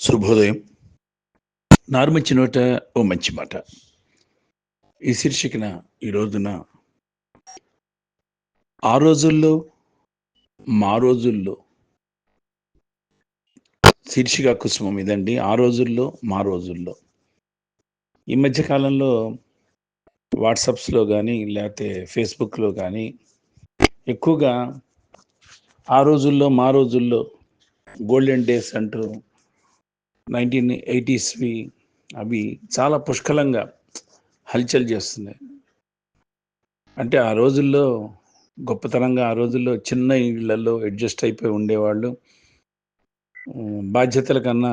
శుభోదయం. నారుమంచి నోట ఓ మంచి మాట. ఈ శీర్షికన ఈ రోజున ఆ రోజుల్లో మా రోజుల్లో శీర్షిక కుసుమం ఇదండి. ఆ రోజుల్లో మా రోజుల్లో. ఈ మధ్యకాలంలో వాట్సాప్స్లో కానీ లేకపోతే ఫేస్బుక్లో కానీ ఎక్కువగా ఆ రోజుల్లో మా రోజుల్లో గోల్డెన్ డేస్ అంటూ నైన్టీన్ ఎయిటీస్వి అవి చాలా పుష్కలంగా హల్చల్ చేస్తున్నాయి. అంటే ఆ రోజుల్లో గొప్పతనంగా ఆ రోజుల్లో చిన్న ఇళ్ళలో అడ్జస్ట్ అయిపోయి ఉండేవాళ్ళు. బాధ్యతల కన్నా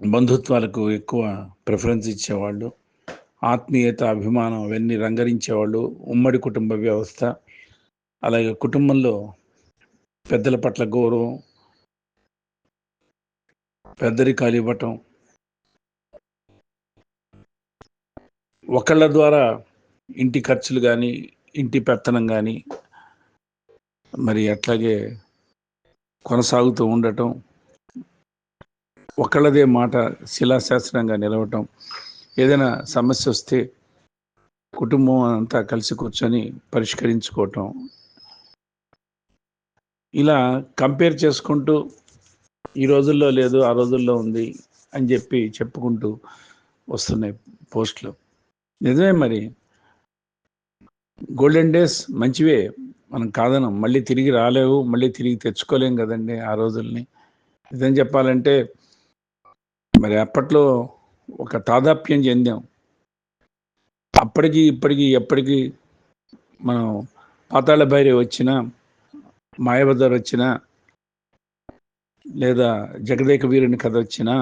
బంధుత్వాలకు ఎక్కువ ప్రిఫరెన్స్ ఇచ్చేవాళ్ళు. ఆత్మీయత అభిమానం అవన్నీ రంగరించేవాళ్ళు. ఉమ్మడి కుటుంబ వ్యవస్థ. అలాగే కుటుంబంలో పెద్దల పట్ల గౌరవం పెద్దరికాలు ఇవ్వటం. ఒకళ్ళ ద్వారా ఇంటి ఖర్చులు కానీ ఇంటి పెత్తనం కానీ మరి అట్లాగే కొనసాగుతూ ఉండటం ఒకళ్ళదే మాట శిలాశాస్త్రంగా నిలవటం ఏదైనా సమస్య వస్తే కుటుంబం అంతా కలిసి కూర్చొని పరిష్కరించుకోవటం. ఇలా కంపేర్ చేసుకుంటూ ఈ రోజుల్లో లేదు ఆ రోజుల్లో ఉంది అని చెప్పి చెప్పుకుంటూ వస్తున్నాయి పోస్టులు. నిజమే మరి. గోల్డెన్ డేస్ మంచివే మనం కాదనం. మళ్ళీ తిరిగి రాలేవు మళ్ళీ తిరిగి తెచ్చుకోలేం కదండి ఆ రోజుల్ని. నిజం చెప్పాలంటే మరి అప్పట్లో ఒక తాదాప్యం చెందాం. అప్పటికి ఇప్పటికి ఎప్పటికీ మనం పాతాళ భైరి వచ్చినా మాయబజార్ వచ్చినా లేదా జగదేక వీరుని కథ వచ్చినా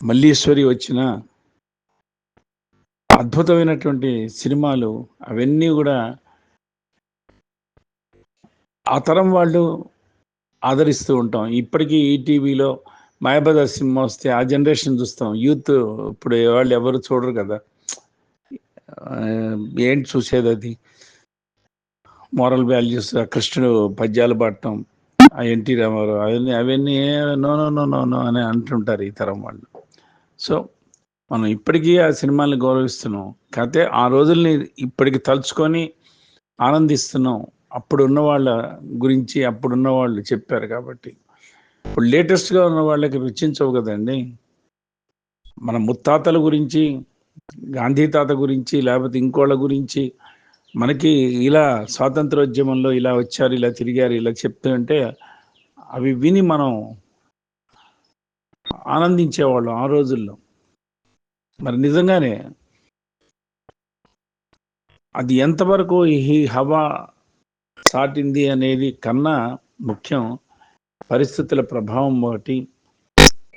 మల్లీశ్వరి వచ్చిన అద్భుతమైనటువంటి సినిమాలు అవన్నీ కూడా ఆ తరం వాళ్ళు ఆదరిస్తూ ఉంటాం. ఇప్పటికీ ఈటీవీలో మాయాబజార్ సినిమా వస్తే ఆ జనరేషన్ చూస్తాం. యూత్ ఇప్పుడు వాళ్ళు ఎవరు చూడరు కదా. ఏంటి చూసేది అది? మోరల్ వాల్యూస్ కృష్ణుడు పద్యాలు పాడటం ఆ ఎన్టీ రామారావు అవన్నీ అవన్నీ no no no no no అని అంటుంటారు ఈ తరం వాళ్ళు. సో మనం ఇప్పటికీ ఆ సినిమాల్ని గౌరవిస్తున్నాం. కాకపోతే ఆ రోజుల్ని ఇప్పటికి తలుచుకొని ఆనందిస్తున్నాం. అప్పుడున్న వాళ్ళ గురించి అప్పుడున్న వాళ్ళు చెప్పారు కాబట్టి. ఇప్పుడు లేటెస్ట్గా ఉన్న వాళ్ళకి రుచించవు కదండి. మన ముత్తాతల గురించి గాంధీ తాత గురించి లేకపోతే ఇంకోళ్ళ గురించి మనకి ఇలా స్వాతంత్రోద్యమంలో ఇలా వచ్చారు ఇలా తిరిగారు ఇలా చెప్తుంటే అవి విని మనం ఆనందించేవాళ్ళం ఆ రోజుల్లో. మరి నిజంగానే అది ఎంతవరకు ఈ హవా సాటింది అనేది కన్నా ముఖ్యం పరిస్థితుల ప్రభావం ఒకటి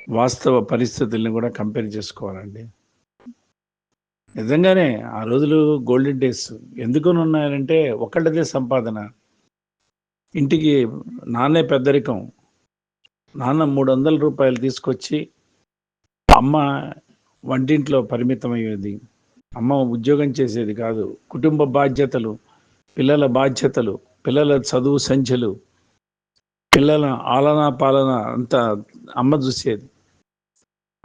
వాస్తవ పరిస్థితుల్ని కూడా కంపేర్ చేసుకోవాలండి. నిజంగానే ఆ రోజులు గోల్డెన్ డేస్ ఎందుకు ఉన్నాయంటే ఒకళ్ళదే సంపాదన. ఇంటికి నాన్నే పెద్దరికం. నాన్న మూడు వందల రూపాయలు తీసుకొచ్చి అమ్మ వంటింట్లో పరిమితమయ్యేది. అమ్మ ఉద్యోగం చేసేది కాదు. కుటుంబ బాధ్యతలు పిల్లల బాధ్యతలు పిల్లల చదువు సంఖ్యలు పిల్లల ఆలనా పాలన అంతా అమ్మ చూసేది.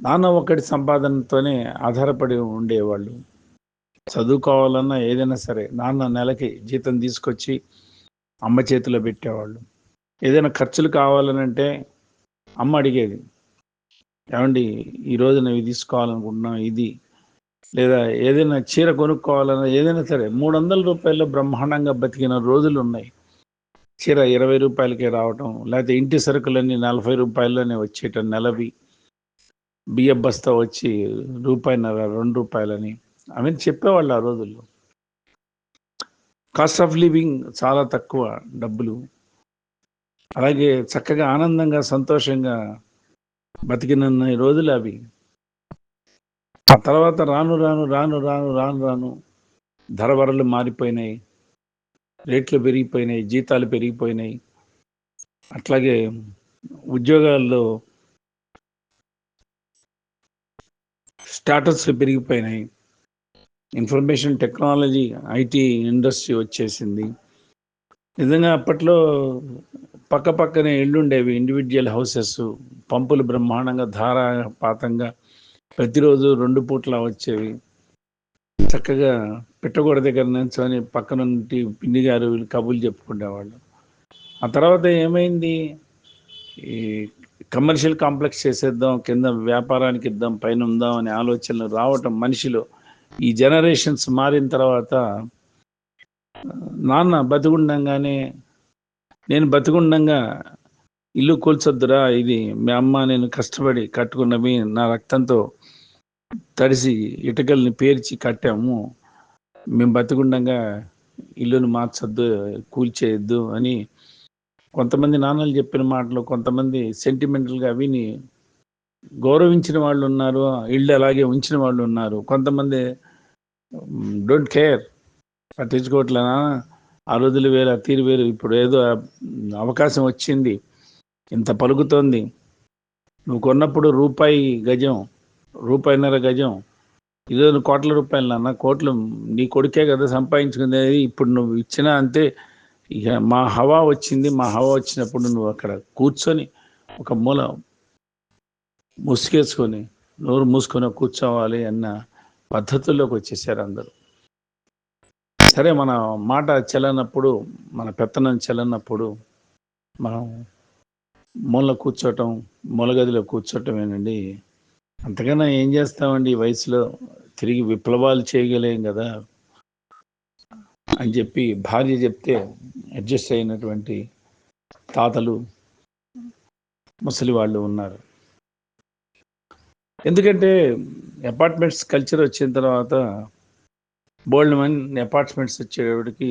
నాన్న ఒకటి సంపాదనతోనే ఆధారపడి ఉండేవాళ్ళు. చదువుకోవాలన్నా ఏదైనా సరే నాన్న నెలకి జీతం తీసుకొచ్చి అమ్మ చేతిలో పెట్టేవాళ్ళు. ఏదైనా ఖర్చులు కావాలనంటే అమ్మ అడిగేది. ఏమండి ఈ నేను ఇవి తీసుకోవాలనుకుంటున్నాం ఇది. లేదా ఏదైనా చీర కొనుక్కోవాలన్నా ఏదైనా సరే మూడు వందల రూపాయల్లో బ్రహ్మాండంగా బతికిన రోజులు ఉన్నాయి చీర ఇరవై రూపాయలకే రావటం లేకపోతే ఇంటి సరుకులన్నీ నలభై రూపాయల్లోనే వచ్చేట నెలవి. బియ్య బస్తా వచ్చి రూపాయిన్నర రెండు రూపాయలని. అవన్నీ చెప్పేవాళ్ళు ఆ రోజుల్లో. కాస్ట్ ఆఫ్ లివింగ్ చాలా తక్కువ డబ్బులు. అలాగే చక్కగా ఆనందంగా సంతోషంగా బతికిన రోజులు అవి. ఆ తర్వాత రాను రాను రాను రాను రాను రాను ధరవరలు మారిపోయినాయి. రేట్లు పెరిగిపోయినాయి జీతాలు పెరిగిపోయినాయి. అట్లాగే ఉద్యోగాల్లో స్టాటస్లు పెరిగిపోయినాయి. ఇన్ఫర్మేషన్ టెక్నాలజీ ఐటీ ఇండస్ట్రీ వచ్చేసింది. నిజంగా అప్పట్లో పక్క పక్కనే ఇళ్ళు ఇండివిజువల్ హౌసెస్ పంపులు బ్రహ్మాండంగా ధారాపాతంగా ప్రతిరోజు రెండు పూట్ల వచ్చేవి. చక్కగా పెట్టగూడ దగ్గర నుంచొని పక్కన నుండి పిన్ని గారు కబుర్లు చెప్పుకునేవాళ్ళు. ఆ తర్వాత ఏమైంది? ఈ కమర్షియల్ కాంప్లెక్స్ చేసేద్దాం కింద వ్యాపారానికి ఇద్దాం పైన ఉందాం అనే ఆలోచనలు రావటం మనిషిలో ఈ జనరేషన్స్ మారిన తర్వాత నాన్న బతుకుండంగానే నేను బతికుండంగా ఇల్లు కూల్చొద్దురా ఇది మీ అమ్మ నేను కష్టపడి కట్టుకున్నవి నా రక్తంతో తడిసి ఇటుకల్ని పేర్చి కట్టాము మేము బతికుండంగా ఇల్లును మార్చొద్దు కూల్చేయద్దు అని కొంతమంది నాన్నలు చెప్పిన మాటలు కొంతమంది సెంటిమెంటల్గా విని గౌరవించిన వాళ్ళు ఉన్నారు ఇళ్ళు అలాగే ఉంచిన వాళ్ళు ఉన్నారు. కొంతమంది డోంట్ కేర్ పట్టించుకోవట్లేనా ఆ రోజులు వేరు ఆ తీరు వేరు. ఇప్పుడు ఏదో అవకాశం వచ్చింది. ఇంత పలుకుతోంది. నువ్వు కొన్నప్పుడు రూపాయి గజం రూపాయిన్నర గజం. ఇదో కోట్ల రూపాయలు నాన్న. కోట్లు నీ కొడుకే కదా సంపాదించుకునేది. ఇప్పుడు నువ్వు ఇచ్చినా అంతే. ఇక మా హవా వచ్చింది మా హవా వచ్చినప్పుడు నువ్వు అక్కడ కూర్చొని ఒక మూల ముసుకేసుకొని నోరు మూసుకొని కూర్చోవాలి అన్న పద్ధతుల్లోకి వచ్చేసారు అందరూ. సరే మన మాట చెల్లనప్పుడు మన పెత్తనం చెల్లనప్పుడు మనం మూల కూర్చోటం మూలగదిలో కూర్చోటమేనండి. అంతకన్నా ఏం చేస్తామండి? ఈ వయసులో తిరిగి విప్లవాలు చేయగలేం కదా. అని చెప్పి భార్య చెప్తే అడ్జస్ట్ అయినటువంటి తాతలు ముసలి వాళ్ళు ఉన్నారు. ఎందుకంటే అపార్ట్మెంట్స్ కల్చర్ వచ్చిన తర్వాత బోల్డ్ మన్ అపార్ట్మెంట్స్ వచ్చేటికి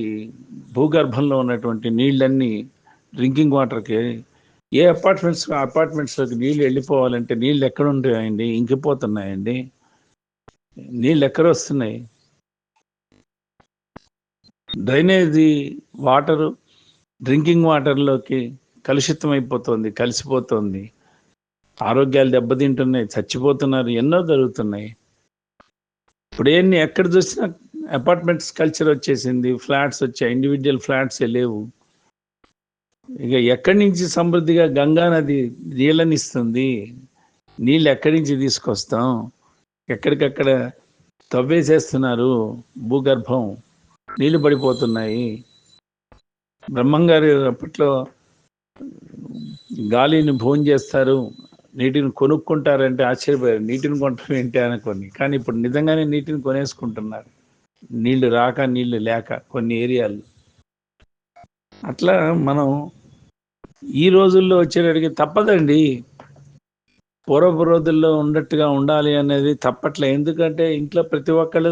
భూగర్భంలో ఉన్నటువంటి నీళ్ళన్నీ డ్రింకింగ్ వాటర్కి ఏ అపార్ట్మెంట్స్ అపార్ట్మెంట్స్లోకి నీళ్ళు వెళ్ళిపోవాలంటే నీళ్ళు ఎక్కడ ఉంటాయండి? ఇంకిపోతున్నాయండి? నీళ్ళు ఎక్కడ వస్తున్నాయి? డ్రైనేజీ వాటరు డ్రింకింగ్ వాటర్లోకి కలుషితం అయిపోతుంది కలిసిపోతుంది. ఆరోగ్యాలు దెబ్బతింటున్నాయి చచ్చిపోతున్నారు ఎన్నో జరుగుతున్నాయి. ఇప్పుడు ఏంటి ఎక్కడ చూసినా అపార్ట్మెంట్స్ కల్చర్ వచ్చేసింది ఫ్లాట్స్ వచ్చాయి ఇండివిజువల్ ఫ్లాట్స్ లేవు. ఇక ఎక్కడి నుంచి సమృద్ధిగా గంగా నది నీళ్ళనిస్తుంది? నీళ్ళు ఎక్కడి నుంచి తీసుకొస్తాం? ఎక్కడికక్కడ తవ్వేసేస్తున్నారు భూగర్భం? నీళ్ళు పడిపోతున్నాయి. బ్రహ్మంగారు అప్పట్లో గాలిని భోజనం చేస్తారు. నీటిని కొనుక్కుంటారంటే ఆశ్చర్యపోయారు. నీటిని కొనటం ఏంటి అనుకోని కానీ ఇప్పుడు నిజంగానే నీటిని కొనేసుకుంటున్నారు. నీళ్ళు రాక నీళ్ళు లేక కొన్ని ఏరియాలు. అట్లా మనం ఈ రోజుల్లో వచ్చేటడికి తప్పదండి. పూర్వపు రోజుల్లో ఉన్నట్టుగా ఉండాలి అనేది తప్పట్లే. ఎందుకంటే ఇంట్లో ప్రతి ఒక్కళ్ళు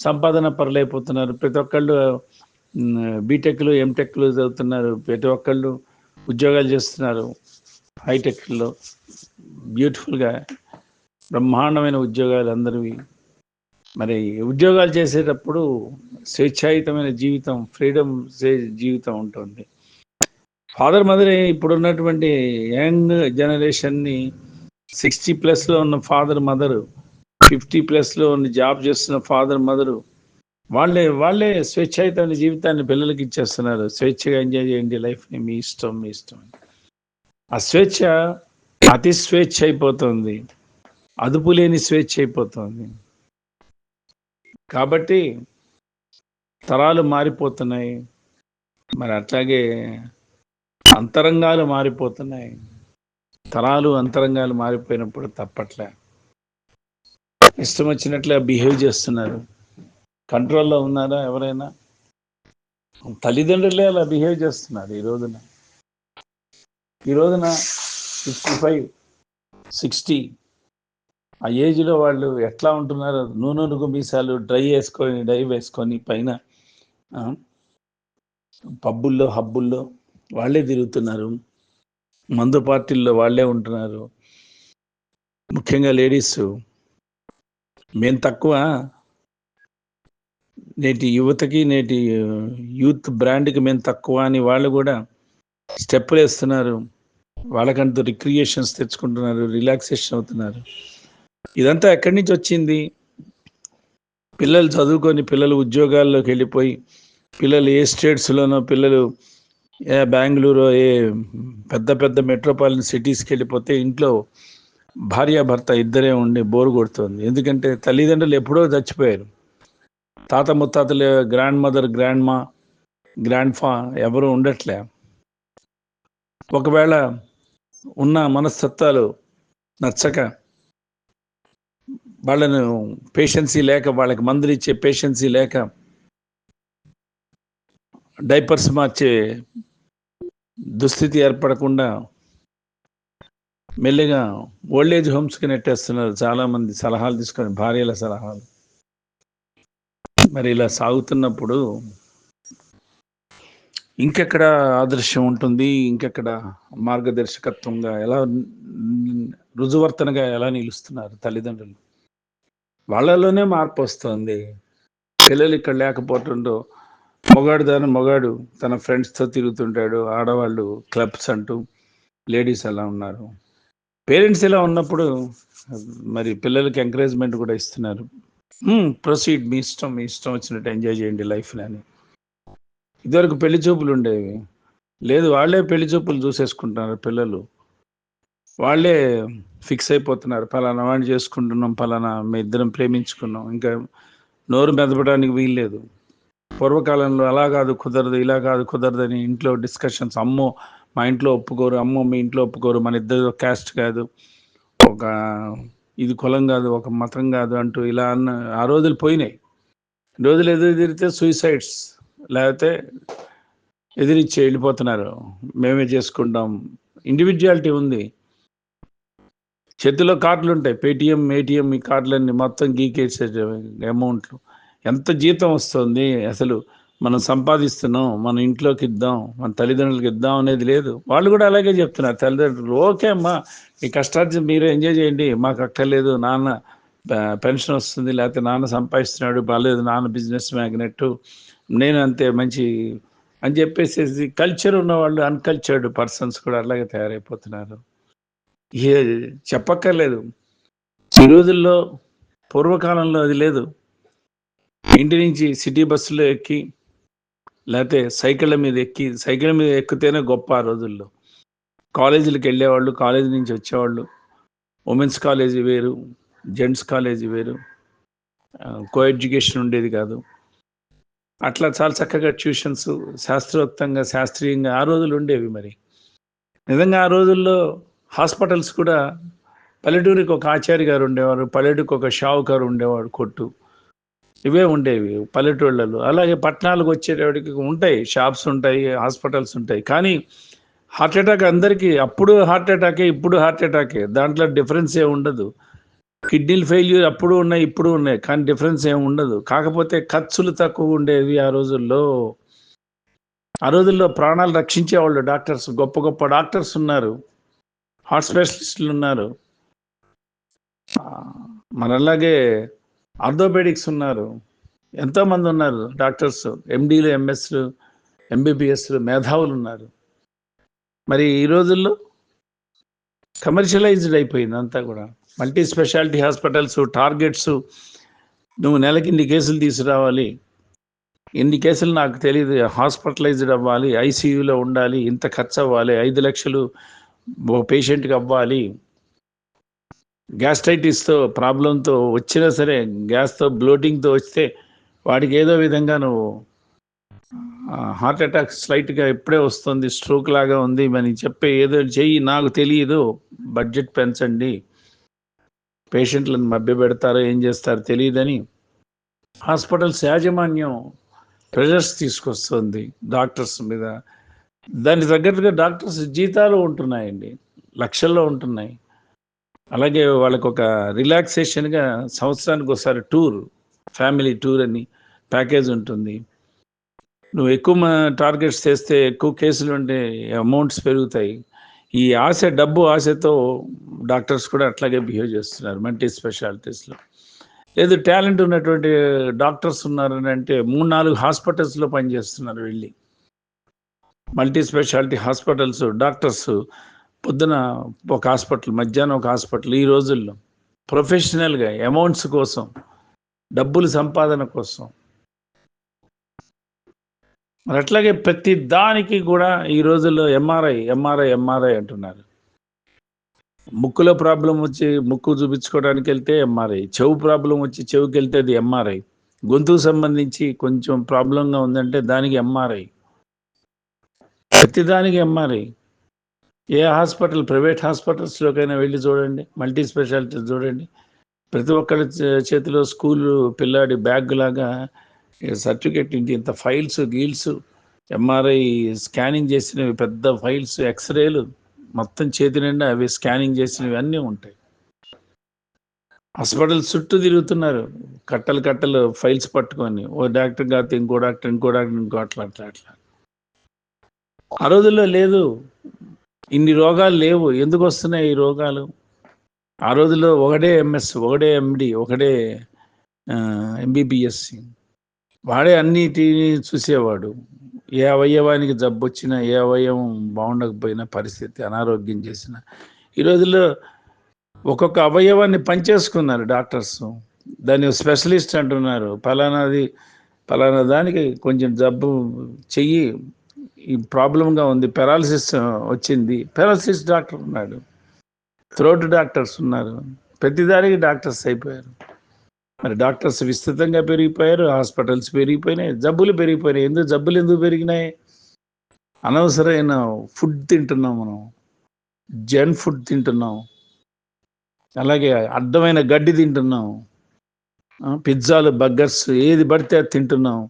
సంపాదన పరులైపోతున్నారు ప్రతి ఒక్కళ్ళు బీటెక్లు ఎంటెక్లు చదువుతున్నారు. ప్రతి ఒక్కళ్ళు ఉద్యోగాలు చేస్తున్నారు. హైటెక్లో బ్యూటిఫుల్గా బ్రహ్మాండమైన ఉద్యోగాలు అందరివి. మరి ఉద్యోగాలు చేసేటప్పుడు స్వేచ్ఛాయుతమైన జీవితం ఫ్రీడమ్ జీవితం ఉంటుంది. ఫాదర్ మదర్ ఇప్పుడు ఉన్నటువంటి యంగ్ జనరేషన్ని సిక్స్టీ ప్లస్లో ఉన్న ఫాదర్ మదరు ఫిఫ్టీ ప్లస్లో ఉన్న జాబ్ చేస్తున్న ఫాదర్ మదరు వాళ్ళే వాళ్ళే స్వేచ్ఛాయుతమైన జీవితాన్ని పిల్లలకి ఇచ్చేస్తున్నారు. స్వేచ్ఛగా ఎంజాయ్ చేయండి. లైఫ్ని మీ ఇష్టం మీ ఇష్టం. ఆ స్వేచ్ఛ అతి స్వేచ్ఛ అయిపోతుంది. అదుపు లేని స్వేచ్ఛ అయిపోతుంది. కాబట్టి తరాలు మారిపోతున్నాయి. మరి అట్లాగే అంతరంగాలు మారిపోతున్నాయి. తరాలు అంతరంగాలు మారిపోయినప్పుడు తప్పట్లే. ఇష్టం వచ్చినట్లే బిహేవ్ చేస్తున్నారు. కంట్రోల్లో ఉన్నారా ఎవరైనా? తల్లిదండ్రులే అలా బిహేవ్ చేస్తున్నారు ఈ రోజున. ఈ రోజున సిక్స్టీ ఫైవ్ సిక్స్టీ ఆ ఏజ్లో వాళ్ళు ఎట్లా ఉంటున్నారు నూనె మీసాలు డ్రై వేసుకొని డై వేసుకొని పైన పబ్బుల్లో హబ్బుల్లో వాళ్ళే తిరుగుతున్నారు. మందు పార్టీల్లో వాళ్ళే ఉంటున్నారు. ముఖ్యంగా లేడీస్ మేము తక్కువ. నేటి యువతకి నేటి యూత్ బ్రాండ్కి మేము తక్కువ అని వాళ్ళు కూడా స్టెప్పులు వేస్తున్నారు. వాళ్ళకంటూ రిక్రియేషన్స్ తెచ్చుకుంటున్నారు రిలాక్సేషన్ అవుతున్నారు. ఇదంతా ఎక్కడి నుంచి వచ్చింది? పిల్లలు చదువుకొని పిల్లలు ఉద్యోగాల్లోకి వెళ్ళిపోయి పిల్లలు ఏ స్టేట్స్లోనో పిల్లలు ఏ బెంగళూరు ఏ పెద్ద పెద్ద మెట్రోపాలిటన్ సిటీస్కి వెళ్ళిపోతే ఇంట్లో భార్యాభర్త ఇద్దరే ఉండి బోరు కొడుతుంది. ఎందుకంటే తల్లిదండ్రులు ఎప్పుడో చచ్చిపోయారు. తాత ముత్తాతలు గ్రాండ్ మదర్ గ్రాండ్ మా గ్రాండ్ ఫా ఎవరు ఉండట్లే. ఒకవేళ ఉన్న మనస్తత్వాలు నచ్చక వాళ్ళను పేషెన్సీ లేక వాళ్ళకి మందులు ఇచ్చే పేషెన్సీ లేక డైపర్స్ మార్చే దుస్థితి ఏర్పడకుండా మెల్లిగా ఏజ్ హోమ్స్కి నెట్టేస్తున్నారు చాలామంది సలహాలు తీసుకొని భార్యల సలహాలు. మరి ఇలా సాగుతున్నప్పుడు ఇంకెక్కడ ఆదర్శం ఉంటుంది? ఇంకెక్కడ మార్గదర్శకత్వంగా ఎలా రుజువర్తనగా ఎలా నిలుస్తున్నారు తల్లిదండ్రులు? వాళ్ళలోనే మార్పు వస్తుంది. పిల్లలు ఇక్కడ లేకపోతుండో మొగాడు దాని మొగాడు తన ఫ్రెండ్స్తో తిరుగుతుంటాడు ఆడవాళ్ళు క్లబ్స్ అంటూ లేడీస్ ఎలా ఉన్నారు. పేరెంట్స్ ఇలా ఉన్నప్పుడు మరి పిల్లలకి ఎంకరేజ్మెంట్ కూడా ఇస్తున్నారు. ప్రొసీడ్ మీ ఇష్టం మీ ఇష్టం వచ్చినట్టు ఎంజాయ్ చేయండి లైఫ్ని అని. ఇదివరకు పెళ్ళి చూపులు ఉండేవి. లేదు వాళ్ళే పెళ్ళి చూపులు చూసేసుకుంటున్నారు పిల్లలు. వాళ్ళే ఫిక్స్ అయిపోతున్నారు. పలానా వాడిని చేసుకుంటున్నాం పలానా మీ ఇద్దరం ప్రేమించుకున్నాం. ఇంకా నోరు మెదపడానికి వీల్లేదు. పూర్వకాలంలో అలా కాదు కుదరదు ఇలా కాదు కుదరదు అని ఇంట్లో డిస్కషన్స్ అమ్మో మా ఇంట్లో ఒప్పుకోరు అమ్మో మీ ఇంట్లో ఒప్పుకోరు మన ఇద్దరు క్యాస్ట్ కాదు. ఒక ఇది కులం కాదు ఒక మతం కాదు అంటూ ఇలా అన్న ఆ రోజులు పోయినాయి. రోజులు ఎదురు తిరిగితే సూసైడ్స్ లేకపోతే ఎదిరించి వెళ్ళిపోతున్నారు. మేమే చేసుకుంటాం. ఇండివిజువాలిటీ ఉంది. చేతిలో కార్డులు ఉంటాయి పేటిఎం ఏటీఎం ఈ కార్డులన్నీ మొత్తం గీకేసే అమౌంట్లు ఎంత జీతం వస్తుంది? అసలు మనం సంపాదిస్తున్నాం మన ఇంట్లోకి ఇద్దాం మన తల్లిదండ్రులకి ఇద్దాం అనేది లేదు. వాళ్ళు కూడా అలాగే చెప్తున్నారు. తల్లిదండ్రులు ఓకే అమ్మా ఈ కష్టార్జం మీరు ఎంజాయ్ చేయండి మాకు అక్కర్లేదు నాన్న పెన్షన్ వస్తుంది లేకపోతే నాన్న సంపాదిస్తున్నాడు బాగాలేదు నాన్న బిజినెస్ మ్యాగ్నెట్ నేను అంతే మంచి అని చెప్పేసి కల్చర్ ఉన్న వాళ్ళు అన్కల్చర్డ్ పర్సన్స్ కూడా అలాగే తయారైపోతున్నారు. ఏ చెప్పక్కర్లేదు. ఈ రోజుల్లో పూర్వకాలంలో అది లేదు. ఇంటి నుంచి సిటీ బస్సులో ఎక్కి లేకపోతే సైకిళ్ళ మీద ఎక్కి సైకిళ్ళ మీద ఎక్కితేనే గొప్ప ఆ రోజుల్లో. కాలేజీలకు వెళ్ళేవాళ్ళు కాలేజీ నుంచి వచ్చేవాళ్ళు. ఉమెన్స్ కాలేజీ వేరు జెంట్స్ కాలేజీ వేరు. కో ఎడ్యుకేషన్ ఉండేది కాదు. అట్లా చాలా చక్కగా ట్యూషన్స్ శాస్త్రోక్తంగా శాస్త్రీయంగా ఆ రోజులు ఉండేవి మరి. నిజంగా ఆ రోజుల్లో హాస్పిటల్స్ కూడా పల్లెటూరికి ఒక ఆచార్య గారు ఉండేవారు పల్లెటూరికి ఒక షావుకారు ఉండేవాడు కొట్టు. ఇవే ఉండేవి పల్లెటూళ్ళలో. అలాగే పట్టణాలకు వచ్చేటప్పటికి ఉంటాయి షాప్స్ ఉంటాయి హాస్పిటల్స్ ఉంటాయి. కానీ హార్ట్ అటాక్ అందరికీ అప్పుడు హార్ట్ అటాకే ఇప్పుడు హార్ట్ అటాకే. దాంట్లో డిఫరెన్స్ ఏమి ఉండదు. కిడ్నీలు ఫెయిల్యూర్ అప్పుడు ఉన్నాయి ఇప్పుడు ఉన్నాయి. కానీ డిఫరెన్స్ ఏమి ఉండదు. కాకపోతే ఖర్చులు తక్కువ ఉండేవి ఆ రోజుల్లో. ఆ రోజుల్లో ప్రాణాలు రక్షించేవాళ్ళు డాక్టర్స్ గొప్ప గొప్ప డాక్టర్స్ ఉన్నారు. హార్ట్ స్పెషలిస్టులు ఉన్నారు. మనలాగే ఆర్థోపెడిక్స్ ఉన్నారు. ఎంతోమంది ఉన్నారు డాక్టర్స్ ఎండీలు ఎంఎస్లు ఎంబీబీఎస్లు మేధావులు ఉన్నారు. మరి ఈ రోజుల్లో కమర్షియలైజ్డ్ అయిపోయింది అంతా కూడా. మల్టీ స్పెషాలిటీ హాస్పిటల్స్ టార్గెట్స్ నువ్వు నెలకి ఇన్ని కేసులు తీసుకురావాలి. ఇన్ని కేసులు నాకు తెలియదు హాస్పిటలైజ్డ్ అవ్వాలి ఐసీయూలో ఉండాలి ఇంత ఖర్చు అవ్వాలి ఐదు లక్షలు పేషెంట్కి అవ్వాలి. గ్యాస్ట్రైటిస్తో ప్రాబ్లంతో వచ్చినా సరే గ్యాస్తో బ్లోటింగ్తో వస్తే వాడికి ఏదో విధంగా నువ్వు హార్ట్ అటాక్ స్లైట్గా ఎప్పుడే వస్తుంది స్ట్రోక్ లాగా ఉంది అని చెప్పే ఏదో చెయ్యి నాకు తెలియదు బడ్జెట్ పెంచండి. పేషెంట్లను మభ్య పెడతారో ఏం చేస్తారో తెలియదని హాస్పిటల్స్ యాజమాన్యం ప్రెషర్స్ తీసుకొస్తుంది డాక్టర్స్ మీద. దానికి తగ్గట్టుగా డాక్టర్స్ జీతాలు ఉంటున్నాయండి లక్షల్లో ఉంటున్నాయి. అలాగే వాళ్ళకు ఒక రిలాక్సేషన్గా సంవత్సరానికి ఒకసారి టూర్ ఫ్యామిలీ టూర్ అని ప్యాకేజ్ ఉంటుంది. నువ్వు ఎక్కువ టార్గెట్స్ చేస్తే ఎక్కువ కేసులు ఉంటే అమౌంట్స్ పెరుగుతాయి. ఈ ఆశ డబ్బు ఆశతో డాక్టర్స్ కూడా అట్లాగే బిహేవ్ చేస్తున్నారు మల్టీ స్పెషాలిటీస్లో. లేదు టాలెంట్ ఉన్నటువంటి డాక్టర్స్ ఉన్నారని అంటే మూడు నాలుగు హాస్పిటల్స్లో పనిచేస్తున్నారు వెళ్ళి. మల్టీ స్పెషాలిటీ హాస్పిటల్స్ డాక్టర్స్ పొద్దున ఒక హాస్పిటల్ మధ్యాహ్నం ఒక హాస్పిటల్ ఈ రోజుల్లో ప్రొఫెషనల్గా అమౌంట్స్ కోసం డబ్బులు సంపాదన కోసం. మరి అట్లాగే ప్రతి దానికి కూడా ఈ రోజుల్లో ఎంఆర్ఐ ఎంఆర్ఐ ఎంఆర్ఐ అంటున్నారు. ముక్కులో ప్రాబ్లం వచ్చి ముక్కు చూపించుకోవడానికి వెళ్తే ఎంఆర్ఐ చెవు ప్రాబ్లం వచ్చి చెవుకి వెళ్తే అది ఎంఆర్ఐ గొంతుకు సంబంధించి కొంచెం ప్రాబ్లంగా ఉందంటే దానికి ఎంఆర్ఐ ప్రతి దానికి ఎంఆర్ఐ ఏ హాస్పిటల్ ప్రైవేట్ హాస్పిటల్స్లోకైనా వెళ్ళి చూడండి. మల్టీ స్పెషాలిటీ చూడండి. ప్రతి ఒక్కరి చేతిలో స్కూల్ పిల్లాడి బ్యాగ్ లాగా సర్టిఫికెట్ ఇంటి ఇంత ఫైల్స్ గీల్స్ ఎంఆర్ఐ స్కానింగ్ చేసినవి పెద్ద ఫైల్స్ ఎక్స్రేలు మొత్తం చేతి నిండా అవి స్కానింగ్ చేసినవి అన్నీ ఉంటాయి. హాస్పిటల్ చుట్టూ తిరుగుతున్నారు. కట్టలు కట్టలు ఫైల్స్ పట్టుకొని ఓ డాక్టర్ కాదు ఇంకో డాక్టర్ ఇంకో డాక్టర్ ఇంకో అట్లా అట్లా అట్లా. ఆ రోజుల్లో లేదు. ఇన్ని రోగాలు లేవు. ఎందుకు వస్తున్నాయి ఈ రోగాలు? ఆ రోజుల్లో ఒకడే ఎంఎస్ ఒకడే ఎండి ఒకడే ఎంబీబీఎస్సి. వాడే అన్నిటిని చూసేవాడు. ఏ అవయవానికి జబ్బు వచ్చినా ఏ అవయవం బాగుండకపోయినా పరిస్థితి అనారోగ్యం చేసిన. ఈ రోజుల్లో ఒక్కొక్క అవయవాన్ని పనిచేసుకున్నారు డాక్టర్స్. దాన్ని స్పెషలిస్ట్ అంటున్నారు. ఫలానాది ఫలానా దానికి కొంచెం జబ్బు చెయ్యి ఈ ప్రాబ్లంగా ఉంది. పెరాలసిస్ వచ్చింది. పెరాలసిస్ డాక్టర్ ఉన్నాడు. థ్రోట్ డాక్టర్స్ ఉన్నారు. ప్రతిదానికి డాక్టర్స్ అయిపోయారు. మరి డాక్టర్స్ విస్తృతంగా పెరిగిపోయారు. హాస్పిటల్స్ పెరిగిపోయినాయి. జబ్బులు పెరిగిపోయినాయి. ఎందుకు? జబ్బులు ఎందుకు పెరిగినాయి? అనవసరమైన ఫుడ్ తింటున్నాం మనం. జంక్ ఫుడ్ తింటున్నాం. అలాగే అడ్డమైన గడ్డి తింటున్నాం. పిజ్జాలు బర్గర్స్ ఏది పడితే అది తింటున్నాం.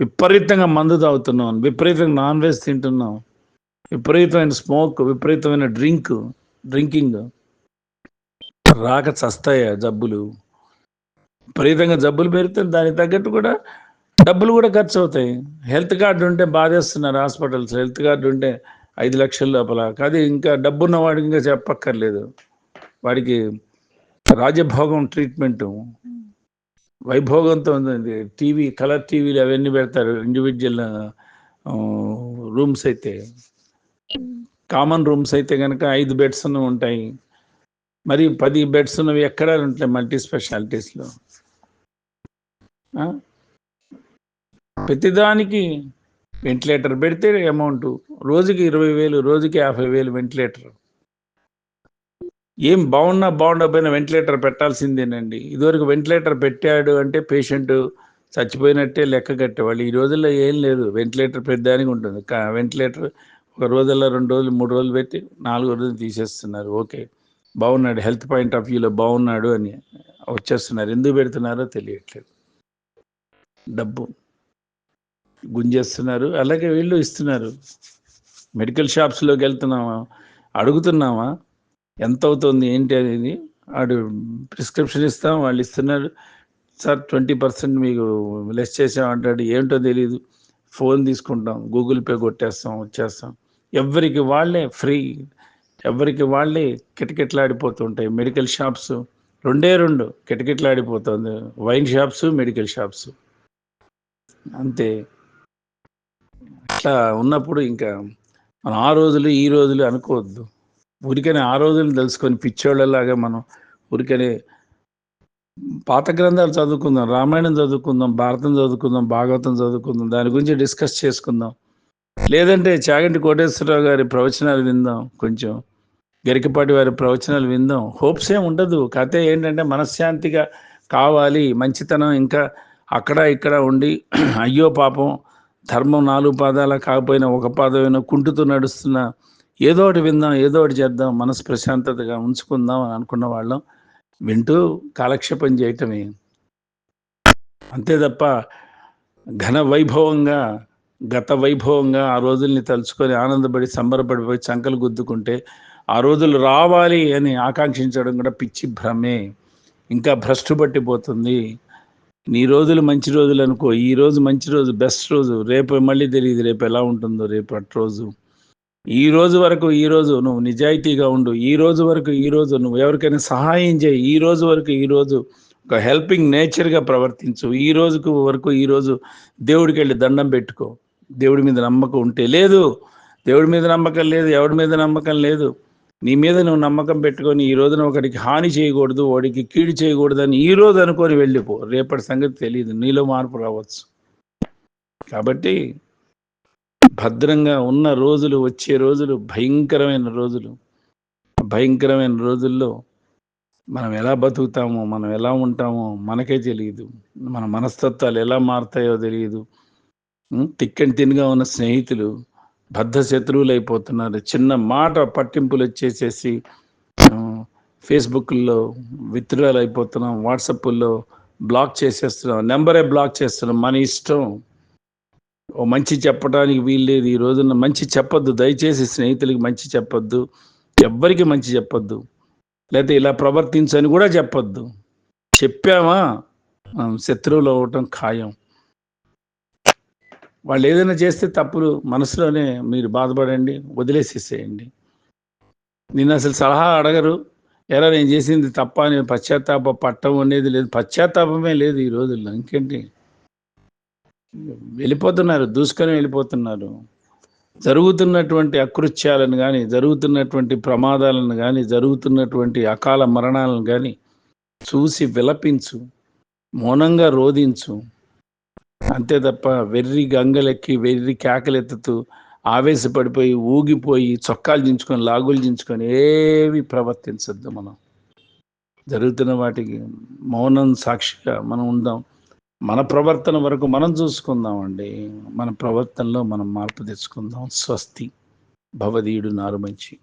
విపరీతంగా మందు తాగుతున్నాం విపరీతంగా నాన్ వెజ్ తింటున్నాం విపరీతమైన స్మోక్ విపరీతమైన డ్రింక్ డ్రింకింగ్. రాక చస్తాయా జబ్బులు? విపరీతంగా జబ్బులు పెరిగితే దానికి తగ్గట్టు కూడా డబ్బులు కూడా ఖర్చు అవుతాయి. హెల్త్ కార్డు ఉంటే బాధేస్తున్నారు హాస్పిటల్స్ హెల్త్ కార్డు ఉంటే ఐదు లక్షల లోపల. అది ఇంకా డబ్బున్న వాడికి ఇంకా చెప్పక్కర్లేదు. వాడికి రాజభోగం ట్రీట్మెంటు. వైభోగంతో ఉంది టీవీ కలర్ టీవీలు అవన్నీ పెడతారు ఇండివిజువల్ రూమ్స్ అయితే. కామన్ రూమ్స్ అయితే కనుక ఐదు బెడ్స్ ఉంటాయి. మరి పది బెడ్స్ ఉన్నవి ఎక్కడ ఉంటాయి మల్టీ స్పెషాలిటీస్లో? ప్రతిదానికి వెంటిలేటర్ పెడితే అమౌంట్. రోజుకి ఇరవై వేలు రోజుకి యాభై వేలు వెంటిలేటర్. ఏం బాగున్నా బాగుండకపోయినా వెంటిలేటర్ పెట్టాల్సిందేనండి. ఇదివరకు వెంటిలేటర్ పెట్టాడు అంటే పేషెంట్ చచ్చిపోయినట్టే లెక్క కట్టేవాళ్ళు. ఈ రోజుల్లో ఏం లేదు. వెంటిలేటర్ పెద్దదానికి ఉంటుంది. కా- వెంటిలేటర్ ఒక రోజుల్లో రెండు రోజులు మూడు రోజులు పెట్టి నాలుగో రోజులు తీసేస్తున్నారు. ఓకే. బాగున్నాడు. హెల్త్ పాయింట్ ఆఫ్ వ్యూలో బాగున్నాడు అని వచ్చేస్తున్నారు. ఎందుకు పెడుతున్నారో తెలియట్లేదు. డబ్బు గుంజేస్తున్నారు. అలాగే వీళ్ళు ఇస్తున్నారు. మెడికల్ షాప్స్లోకి వెళ్తున్నామా? అడుగుతున్నామా? ఎంత అవుతుంది ఏంటి అనేది వాడు ప్రిస్క్రిప్షన్ ఇస్తాం వాళ్ళు ఇస్తున్నారు. సార్ ట్వంటీ పర్సెంట్ మీకు లెస్ చేసాం అంటాడు ఏంటో తెలియదు ఫోన్ తీసుకుంటాం గూగుల్ పే కొట్టేస్తాం వచ్చేస్తాం. ఎవరికి వాళ్ళే ఫ్రీ. ఎవరికి వాళ్ళే కిటకిటలాడిపోతుంటాయి. మెడికల్ షాప్స్ రెండే రెండు కిటకిటలాడిపోతుంది. Wine shops medical shops. అంతే. అట్లా ఉన్నప్పుడు ఇంకా మనం ఆ రోజులు ఈ రోజులు అనుకోవద్దు. ఊరికనే ఆ రోజులు తెలుసుకొని పిచ్చోళ్ళలాగా మనం ఊరికనే పాత గ్రంథాలు చదువుకుందాం రామాయణం చదువుకుందాం భారతం చదువుకుందాం భాగవతం చదువుకుందాం దాని గురించి డిస్కస్ చేసుకుందాం. లేదంటే చాగంటి కోటేశ్వరరావు గారి ప్రవచనాలు విందాం కొంచెం. గరికపాటి వారి ప్రవచనాలు విందాం. హోప్స్ ఏం ఉండదు. కథ ఏంటంటే మనశ్శాంతిగా కావాలి మంచితనం ఇంకా అక్కడ ఇక్కడ ఉండి అయ్యో పాపం ధర్మం నాలుగు పాదాల కాకపోయినా ఒక పాదమైనా కుంటుతూ నడుస్తున్న ఏదో ఒకటి విందాం ఏదో ఒకటి చేద్దాం మనసు ప్రశాంతతగా ఉంచుకుందాం అని అనుకున్న వాళ్ళం. వింటూ కాలక్షేపం చేయటమే. అంతే తప్ప ఘన వైభవంగా గత వైభవంగా ఆ రోజుల్ని తలుచుకొని ఆనందపడి సంబరపడిపోయి చంకలు గుద్దుకుంటే ఆ రోజులు రావాలి అని ఆకాంక్షించడం కూడా పిచ్చి భ్రమే. ఇంకా భ్రష్టు పట్టిపోతుంది. నీ రోజులు మంచి రోజులు అనుకో ఈ రోజు మంచి రోజు బెస్ట్ రోజు రేపు మళ్ళీ తెలియదు రేపు ఎలా ఉంటుందో రేపు అటు రోజు ఈ రోజు వరకు ఈ రోజు నువ్వు నిజాయితీగా ఉండు. ఈ రోజు వరకు ఈ రోజు నువ్వు ఎవరికైనా సహాయం చేయి. ఈ రోజు వరకు ఈ రోజు ఒక హెల్పింగ్ నేచర్గా ప్రవర్తించు. ఈ రోజుకు వరకు ఈ రోజు దేవుడికి వెళ్ళి దండం పెట్టుకో. దేవుడి మీద నమ్మకం ఉంటే లేదు. దేవుడి మీద నమ్మకం లేదు ఎవడి మీద నమ్మకం లేదు. నీ మీద నువ్వు నమ్మకం పెట్టుకొని ఈ రోజున ఒకడికి హాని చేయకూడదు వాడికి కీడు చేయకూడదు అని ఈ రోజు అనుకొని వెళ్ళిపో. రేపటి సంగతి తెలియదు నీలో మార్పు రావచ్చు. కాబట్టి భద్రంగా ఉన్న రోజులు వచ్చే రోజులు భయంకరమైన రోజులు. భయంకరమైన రోజుల్లో మనం ఎలా బతుకుతామో మనం ఎలా ఉంటామో మనకే తెలియదు. మన మనస్తత్వాలు ఎలా మారుతాయో తెలియదు. తిక్కని తినిగా ఉన్న స్నేహితులు బద్ధ శత్రువులు అయిపోతున్నారు చిన్న మాట పట్టింపులు వచ్చేసేసి ఫేస్బుక్లో విత్డ్రాలు అయిపోతున్నాం వాట్సాప్లో బ్లాక్ చేసేస్తున్నాం నెంబరే బ్లాక్ చేస్తున్నాం. మన ఇష్టం ఓ మంచి చెప్పడానికి వీల్లేదు. ఈ రోజున మంచి చెప్పొద్దు. దయచేసి స్నేహితులకి మంచి చెప్పొద్దు. ఎవ్వరికి మంచి చెప్పొద్దు. లేకపోతే ఇలా ప్రవర్తించని కూడా చెప్పొద్దు. చెప్పామా? శత్రువులు అవ్వటం ఖాయం. వాళ్ళు ఏదైనా చేస్తే తప్పులు మనసులోనే మీరు బాధపడండి వదిలేసేసేయండి. నిన్ను అసలు సలహా అడగరు. ఎలా నేను చేసింది తప్ప నేను పశ్చాత్తాప పట్టం అనేది లేదు. పశ్చాత్తాపమే లేదు ఈ రోజుల్లో. ఇంకేంటి? వెళ్ళిపోతున్నారు దూసుకొని వెళ్ళిపోతున్నారు. జరుగుతున్నటువంటి అకృత్యాలను కానీ జరుగుతున్నటువంటి ప్రమాదాలను కానీ జరుగుతున్నటువంటి అకాల మరణాలను కానీ చూసి విలపించు మౌనంగా రోధించు. అంతే తప్ప వెర్రి గంగలెక్కి వెర్రి కేకలెత్తుతూ ఆవేశపడిపోయి ఊగిపోయి చొక్కాలు దించుకొని లాగులు దించుకొని ఏవి ప్రవర్తించద్దు మనం. జరుగుతున్న వాటికి మౌనం సాక్షిగా మనం ఉందాం. మన ప్రవర్తన వరకు మనం చూసుకుందామండి. మన ప్రవర్తనలో మనం మార్పు తెచ్చుకుందాం. స్వస్తి. భవదీయుడు నారు మంచి.